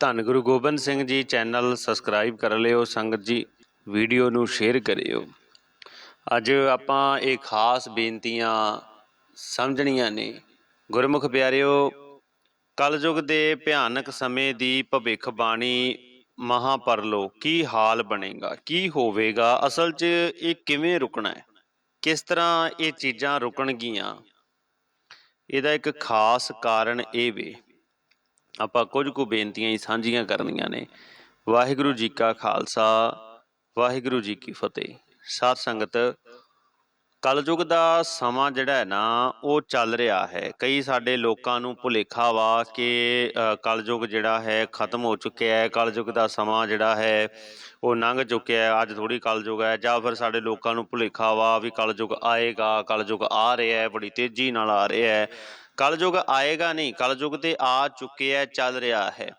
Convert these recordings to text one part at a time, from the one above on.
ਧੰਨ Guru Gobind Singh ji channel subscribe ਕਰ ਲਿਓ, ਸੰਗਤ ਜੀ ਵੀਡੀਓ ਨੂੰ ਸ਼ੇਅਰ ਕਰਿਓ। ਅੱਜ ਆਪਾਂ ਇਹ ਖਾਸ ਬੇਨਤੀਆਂ ਸਮਝਣੀਆਂ ਨੇ। ਗੁਰਮੁਖ ਪਿਆਰਿਓ, ਕਲਯੁਗ ਦੇ ਭਿਆਨਕ ਸਮੇਂ ਦੀ ਭਵਿੱਖਬਾਣੀ ਮਹਾਪਰਲੋ ਕੀ ਹਾਲ ਬਣੇਗਾ, ਕੀ ਹੋਵੇਗਾ, ਅਸਲ 'ਚ ਇਹ ਕਿਵੇਂ ਰੁਕਣਾ ਹੈ, ਕਿਸ ਤਰ੍ਹਾਂ ਇਹ ਚੀਜ਼ਾਂ ਰੁਕਣਗੀਆਂ, ਇਹਦਾ ਇੱਕ ਖਾਸ ਕਾਰਨ ਇਹ ਵੇ। ਆਪਾਂ ਕੁਝ ਕੁ ਬੇਨਤੀਆਂ ਹੀ ਸਾਂਝੀਆਂ ਕਰਨੀਆਂ ਨੇ। ਵਾਹਿਗੁਰੂ ਜੀ ਕਾ ਖਾਲਸਾ ਵਾਹਿਗੁਰੂ ਜੀ ਕੀ ਫਤਿਹ। ਸਾਧ ਸੰਗਤ ਕਲਯੁਗ ਦਾ ਸਮਾਂ ਜਿਹੜਾ ਹੈ ਨਾ ਉਹ ਚੱਲ ਰਿਹਾ ਹੈ। ਕਈ ਸਾਡੇ ਲੋਕਾਂ ਨੂੰ ਭੁਲੇਖਾ ਵਾ ਕਿ ਅ, ਕਲਯੁਗ ਜਿਹੜਾ ਹੈ ਖਤਮ ਹੋ ਚੁੱਕਿਆ ਹੈ। ਕਲਯੁਗ ਦਾ ਸਮਾਂ ਜਿਹੜਾ ਹੈ ਉਹ ਲੰਘ ਚੁੱਕਿਆ ਹੈ। ਅੱਜ ਥੋੜੀ ਕਲਯੁਗ ਹੈ ਜਾਂ ਫਿਰ ਸਾਡੇ ਲੋਕਾਂ ਨੂੰ ਭੁਲੇਖਾ ਵਾ ਵੀ ਕਲਯੁਗ ਆਏਗਾ ਕਲਯੁਗ ਆ ਰਿਹਾ ਹੈ ਬੜੀ ਤੇਜ਼ੀ ਨਾਲ ਆ ਰਿਹਾ ਹੈ। ਕਲਯੁਗ ਆਏਗਾ ਨਹੀਂ, ਕਲਯੁਗ ਤੇ ਆ ਚੁੱਕਿਆ ਹੈ ਚੱਲ ਰਿਹਾ ਹੈ।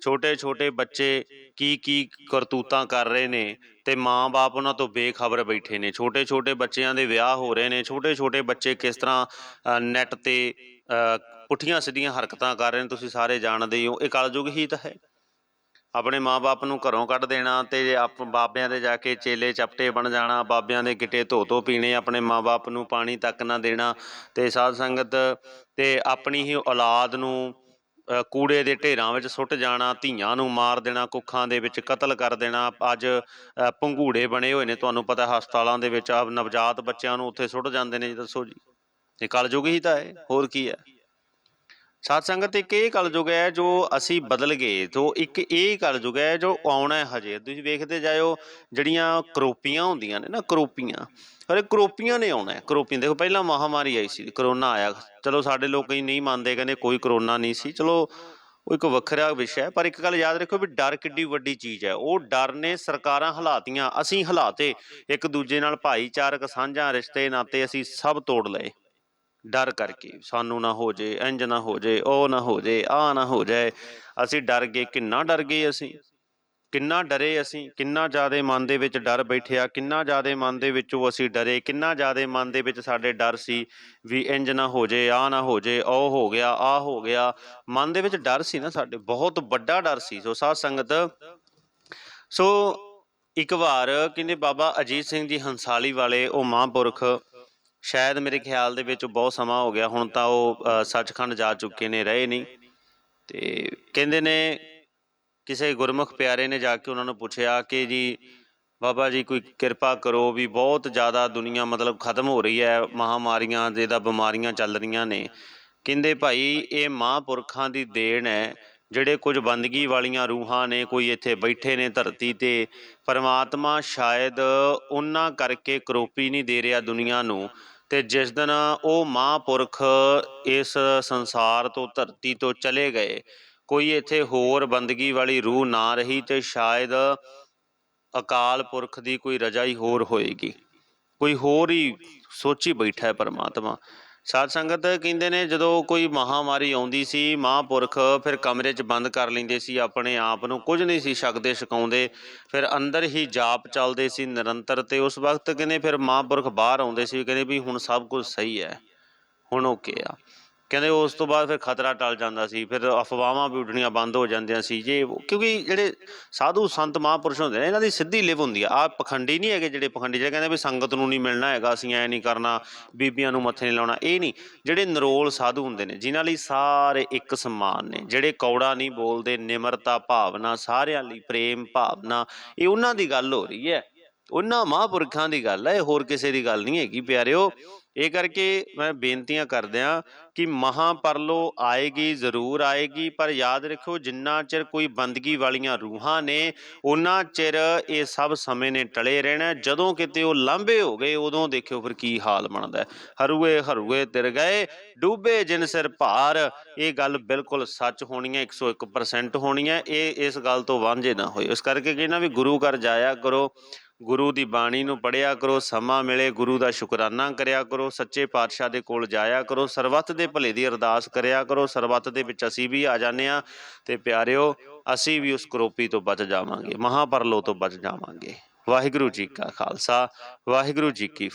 ਛੋਟੇ ਛੋਟੇ ਬੱਚੇ ਕੀ ਕੀ ਕਰਤੂਤਾਂ ਕਰ ਰਹੇ ਨੇ ਤੇ ਮਾਂ-ਬਾਪ ਉਹਨਾਂ ਤੋਂ ਬੇਖਬਰ ਬੈਠੇ ਨੇ। ਛੋਟੇ ਛੋਟੇ ਬੱਚਿਆਂ ਦੇ ਵਿਆਹ ਹੋ ਰਹੇ ਨੇ। ਛੋਟੇ ਛੋਟੇ ਬੱਚੇ ਕਿਸ ਤਰ੍ਹਾਂ ਨੈਟ ਤੇ ਪੁੱਠੀਆਂ ਸਿੱਧੀਆਂ ਹਰਕਤਾਂ ਕਰ ਰਹੇ ਨੇ, ਤੁਸੀਂ ਸਾਰੇ ਜਾਣਦੇ ਹੋ। ਇਹ ਕਲਯੁਗ ਹੀ ਤਾਂ ਹੈ। ਆਪਣੇ ਮਾਪੇ ਨੂੰ ਘਰੋਂ ਕੱਢ ਦੇਣਾ ਤੇ ਆਪ ਬਾਬਿਆਂ ਦੇ ਜਾ ਕੇ ਚੇਲੇ ਚਪਟੇ ਬਣ ਜਾਣਾ, ਬਾਬਿਆਂ ਦੇ ਗਿੱਟੇ ਧੋ ਧੋ ਪੀਣੇ, ਆਪਣੇ ਮਾਪੇ ਨੂੰ ਪਾਣੀ ਤੱਕ ਨਾ ਦੇਣਾ ਤੇ ਸਾਧ ਸੰਗਤ ਤੇ ਆਪਣੀ ਹੀ ਔਲਾਦ ਨੂੰ ਕੂੜੇ ਦੇ ਢੇਰਾਂ ਵਿੱਚ ਸੁੱਟ ਜਾਣਾ, ਧੀਆਂ ਨੂੰ ਮਾਰ ਦੇਣਾ, ਕੁੱਖਾਂ ਦੇ ਵਿੱਚ ਕਤਲ ਕਰ ਦੇਣਾ। ਅੱਜ ਪੰਘੂੜੇ ਬਣੇ ਹੋਏ ਨੇ, ਤੁਹਾਨੂੰ ਪਤਾ ਹਸਪਤਾਲਾਂ ਦੇ ਵਿੱਚ ਆ ਨਵਜਾਤ ਬੱਚਿਆਂ ਨੂੰ ਉੱਥੇ ਸੁੱਟ ਜਾਂਦੇ ਨੇ, ਜੀ ਦੱਸੋ ਜੀ। ਇਹ ਕਲਯੁਗ ਹੀ ਤਾਂ ਹੈ, ਹੋਰ ਕੀ ਹੈ? ਸਾਧ ਸੰਗਤ ਇੱਕ ਇਹ ਕਲਯੁਗ ਹੈ ਜੋ ਅਸੀਂ ਬਦਲ ਗਏ ਤੋਂ ਇੱਕ ਇਹ ਕਲਯੁਗ ਹੈ ਜੋ ਆਉਣਾ ਹੈ ਹਜੇ। ਤੁਸੀਂ ਵੇਖਦੇ ਜਾਇਓ ਜਿਹੜੀਆਂ ਕਰੋਪੀਆਂ ਹੁੰਦੀਆਂ ਨੇ ਨਾ, ਕਰੋਪੀਆਂ। ਅਰੇ ਕਰੋਪੀਆਂ ਨੇ ਆਉਣਾ ਕਰੋਪੀਆਂ। ਦੇਖੋ ਪਹਿਲਾਂ ਮਹਾਮਾਰੀ ਆਈ ਸੀ, ਕਰੋਨਾ ਆਇਆ। ਚਲੋ ਸਾਡੇ ਲੋਕ ਕਈ ਨਹੀਂ ਮੰਨਦੇ, ਕਹਿੰਦੇ ਕੋਈ ਕਰੋਨਾ ਨਹੀਂ ਸੀ। ਚਲੋ ਉਹ ਇੱਕ ਵੱਖਰਾ ਵਿਸ਼ਾ ਹੈ, ਪਰ ਇੱਕ ਗੱਲ ਯਾਦ ਰੱਖੋ ਵੀ ਡਰ ਕਿੱਡੀ ਵੱਡੀ ਚੀਜ਼ ਹੈ। ਉਹ ਡਰ ਨੇ ਸਰਕਾਰਾਂ ਹਲਾਤੀਆਂ, ਅਸੀਂ ਹਲਾਤੇ। ਇੱਕ ਦੂਜੇ ਨਾਲ ਭਾਈਚਾਰਕ ਸਾਂਝਾਂ, ਰਿਸ਼ਤੇ, ਨਾਤੇ ਅਸੀਂ ਸਭ ਤੋੜ ਲਏ। ਡਰ ਕਰਕੇ, ਸਾਨੂੰ ਨਾ ਹੋ ਜੇ ਇੰਜ ਨਾ ਹੋ ਜੇ, ਉਹ ਨਾ ਹੋ ਜੇ ਆ ਨਾ ਹੋ ਜਾਏ। ਅਸੀਂ ਡਰ ਗਏ, ਕਿੰਨਾ ਡਰ ਗਏ ਅਸੀਂ? ਕਿੰਨਾ ਡਰੇ ਅਸੀਂ? ਕਿੰਨਾ ਜ਼ਿਆਦਾ ਮਨ ਦੇ ਵਿੱਚ ਡਰ ਬੈਠਿਆ? ਕਿੰਨਾ ਜ਼ਿਆਦਾ ਮਨ ਦੇ ਵਿੱਚੋਂ ਅਸੀਂ ਡਰੇ? ਕਿੰਨਾ ਜ਼ਿਆਦਾ ਮਨ ਦੇ ਵਿੱਚ ਸਾਡੇ ਡਰ ਸੀ ਵੀ ਇੰਜ ਨਾ ਹੋ ਜੇ ਆ ਨਾ ਹੋ ਜੇ, ਉਹ ਹੋ ਗਿਆ ਆ ਹੋ ਗਿਆ? ਮਨ ਦੇ ਵਿੱਚ ਡਰ ਸੀ ਨਾ ਸਾਡੇ, ਬਹੁਤ ਵੱਡਾ ਡਰ ਸੀ। ਸੋ ਸਾਧ ਸੰਗਤ, ਸੋ ਇੱਕ ਵਾਰ ਕਹਿੰਦੇ ਬਾਬਾ ਅਜੀਤ ਸਿੰਘ ਜੀ ਹੰਸਾਲੀ ਵਾਲੇ, ਉਹ ਮਹਾਂਪੁਰਖ ਸ਼ਾਇਦ ਮੇਰੇ ਖਿਆਲ ਦੇ ਵਿੱਚ ਬਹੁਤ ਸਮਾਂ ਹੋ ਗਿਆ, ਹੁਣ ਤਾਂ ਉਹ ਸੱਚਖੰਡ ਜਾ ਚੁੱਕੇ ਨੇ, ਰਹੇ ਨਹੀਂ। ਤੇ ਕਹਿੰਦੇ ਨੇ, ਕਿਸੇ ਗੁਰਮੁਖ ਪਿਆਰੇ ਨੇ ਜਾ ਕੇ ਉਹਨਾਂ ਨੂੰ ਪੁੱਛਿਆ ਕਿ ਜੀ, ਬਾਬਾ ਜੀ ਕੋਈ ਕਿਰਪਾ ਕਰੋ ਵੀ ਬਹੁਤ ਜ਼ਿਆਦਾ ਦੁਨੀਆ ਮਤਲਬ ਖਤਮ ਹੋ ਰਹੀ ਹੈ, ਮਹਾਮਾਰੀਆਂ ਦੇ ਦਾ ਬਿਮਾਰੀਆਂ ਚੱਲ ਰਹੀਆਂ ਨੇ। ਕਹਿੰਦੇ ਭਾਈ, ਇਹ ਮਹਾਂਪੁਰਖਾਂ ਦੀ ਦੇਣ ਹੈ, ਜਿਹੜੇ ਕੁਝ ਬੰਦਗੀ ਵਾਲੀਆਂ ਰੂਹਾਂ ਨੇ, ਕੋਈ ਇੱਥੇ ਬੈਠੇ ਨੇ ਧਰਤੀ ਤੇ, ਪਰਮਾਤਮਾ ਸ਼ਾਇਦ ਉਹਨਾਂ ਕਰਕੇ ਕਰੋਪੀ ਨਹੀਂ ਦੇ ਰਿਹਾ ਦੁਨੀਆ ਨੂੰ। ਤੇ ਜਿਸ ਦਿਨ ਉਹ ਮਹਾਂਪੁਰਖ ਇਸ ਸੰਸਾਰ ਤੋਂ, ਧਰਤੀ ਤੋਂ ਚਲੇ ਗਏ, ਕੋਈ ਇੱਥੇ ਹੋਰ ਬੰਦਗੀ ਵਾਲੀ ਰੂਹ ਨਾ ਰਹੀ ਤੇ ਸ਼ਾਇਦ ਅਕਾਲ ਪੁਰਖ ਦੀ ਕੋਈ ਰਜਾਈ ਹੋਰ ਹੋਏਗੀ। ਕੋਈ ਹੋਰ ਹੀ ਸੋਚੀ ਬੈਠਾ ਹੈ ਪਰਮਾਤਮਾ। ਸਾਧ ਸੰਗਤ ਕਹਿੰਦੇ ਨੇ, ਜਦੋਂ ਕੋਈ ਮਹਾਮਾਰੀ ਆਉਂਦੀ ਸੀ, ਮਹਾਂਪੁਰਖ ਫਿਰ ਕਮਰੇ 'ਚ ਬੰਦ ਕਰ ਲੈਂਦੇ ਸੀ, ਆਪਣੇ ਆਪ ਨੂੰ ਕੁਝ ਨਹੀਂ ਸੀ ਛਕਦੇ, ਛਕਾਉਂਦੇ। ਫਿਰ ਅੰਦਰ ਹੀ ਜਾਪ ਚੱਲਦੇ ਸੀ ਨਿਰੰਤਰ ਤੇ ਉਸ ਵਕਤ ਕਹਿੰਦੇ ਫਿਰ ਮਹਾਂਪੁਰਖ ਬਾਹਰ ਆਉਂਦੇ ਸੀ ਕਹਿੰਦੇ ਵੀ ਹੁਣ ਸਭ ਕੁਝ ਸਹੀ ਹੈ, ਹੁਣ ਓਕੇ ਆ। ਕਹਿੰਦੇ ਉਸ ਤੋਂ ਬਾਅਦ ਫਿਰ ਖਤਰਾ ਟਲ ਜਾਂਦਾ ਸੀ, ਫਿਰ ਅਫਵਾਹਾਂ ਵੀ ਉੱਡਣੀਆਂ ਬੰਦ ਹੋ ਜਾਂਦੀਆਂ ਸੀ, ਜੇ ਕਿਉਂਕਿ ਜਿਹੜੇ ਸਾਧੂ ਸੰਤ ਮਹਾਂਪੁਰਸ਼ ਹੁੰਦੇ ਨੇ, ਇਹਨਾਂ ਦੀ ਸਿੱਧੀ ਲਿਵ ਹੁੰਦੀ ਆ। ਆ ਪਖੰਡੀ ਨਹੀਂ ਹੈਗੇ ਜਿਹੜੇ ਪਖੰਡੀ, ਜਿਹੜੇ ਕਹਿੰਦੇ ਵੀ ਸੰਗਤ ਨੂੰ ਨਹੀਂ ਮਿਲਣਾ ਹੈਗਾ, ਅਸੀਂ ਐ ਨਹੀਂ ਕਰਨਾ, ਬੀਬੀਆਂ ਨੂੰ ਮੱਥੇ ਨਹੀਂ ਲਾਉਣਾ, ਇਹ ਨਹੀਂ। ਜਿਹੜੇ ਨਰੋਲ ਸਾਧੂ ਹੁੰਦੇ ਨੇ, ਜਿਨ੍ਹਾਂ ਲਈ ਸਾਰੇ ਇੱਕ ਸਮਾਨ ਨੇ, ਜਿਹੜੇ ਕੌੜਾ ਨਹੀਂ ਬੋਲਦੇ, ਨਿਮਰਤਾ ਭਾਵਨਾ, ਸਾਰਿਆਂ ਲਈ ਪ੍ਰੇਮ ਭਾਵਨਾ, ਇਹ ਉਹਨਾਂ ਦੀ ਗੱਲ ਹੋ ਰਹੀ ਹੈ। ਉਹਨਾਂ ਮਹਾਂਪੁਰਖਾਂ ਦੀ ਗੱਲ ਹੈ ਇਹ ਹੋਰ ਕਿਸੇ ਦੀ ਗੱਲ ਨਹੀਂ ਹੈਗੀ ਪਿਆਰਿਓ। ਇਹ ਕਰਕੇ ਮੈਂ ਬੇਨਤੀਆਂ ਕਰਦਿਆਂ ਕਿ ਮਹਾਪਰਲੋ ਆਏਗੀ, ਜ਼ਰੂਰ ਆਏਗੀ, ਪਰ ਯਾਦ ਰੱਖੋ ਜਿੰਨਾ ਚਿਰ ਕੋਈ ਬੰਦਗੀ ਵਾਲੀਆਂ ਰੂਹਾਂ ਨੇ ਉਹਨਾਂ ਚਿਰ ਇਹ ਸਭ ਸਮੇਂ ਨੇ ਟਲੇ ਰਹਿਣਾ। ਜਦੋਂ ਕਿਤੇ ਉਹ ਲਾਂਭੇ ਹੋ ਗਏ, ਉਦੋਂ ਦੇਖਿਓ ਫਿਰ ਕੀ ਹਾਲ ਬਣਦਾ ਹਰੂਏ ਹਰੂਏ ਤਿਰ ਗਏ, ਡੂਬੇ ਜਿਨ ਸਿਰ ਭਾਰ। ਇਹ ਗੱਲ ਬਿਲਕੁਲ ਸੱਚ ਹੋਣੀ ਹੈ 101% ਹੋਣੀ ਹੈ। ਇਹ ਇਸ ਗੱਲ ਤੋਂ ਵਾਂਝੇ ਨਾ ਹੋਏ ਇਸ ਕਰਕੇ ਕਹਿੰਦਾ ਵੀ ਗੁਰੂ ਘਰ ਜਾਇਆ ਕਰੋ। ਗੁਰੂ ਦੀ ਬਾਣੀ ਨੂੰ ਪੜਿਆ ਕਰੋ, ਸਮਾਂ ਮਿਲੇ, ਗੁਰੂ ਦਾ ਸ਼ੁਕਰਾਨਾ ਕਰਿਆ ਕਰੋ, ਸੱਚੇ ਪਾਤਸ਼ਾਹ ਦੇ ਕੋਲ ਜਾਇਆ ਕਰੋ, ਸਰਬੱਤ ਦੇ ਭਲੇ ਦੀ ਅਰਦਾਸ ਕਰਿਆ ਕਰੋ, ਸਰਬੱਤ ਦੇ ਵਿੱਚ ਅਸੀਂ ਵੀ ਆ ਜਾਂਦੇ ਆ ਤੇ ਪਿਆਰਿਓ, ਅਸੀਂ ਵੀ ਉਸ ਕਰੋਪੀ ਤੋਂ ਬਚ ਜਾਵਾਂਗੇ ਮਹਾਪਰਲੋ ਤੋਂ ਬਚ ਜਾਵਾਂਗੇ। ਵਾਹਿਗੁਰੂ ਜੀ ਕਾ ਖਾਲਸਾ, ਵਾਹਿਗੁਰੂ ਜੀ ਕੀ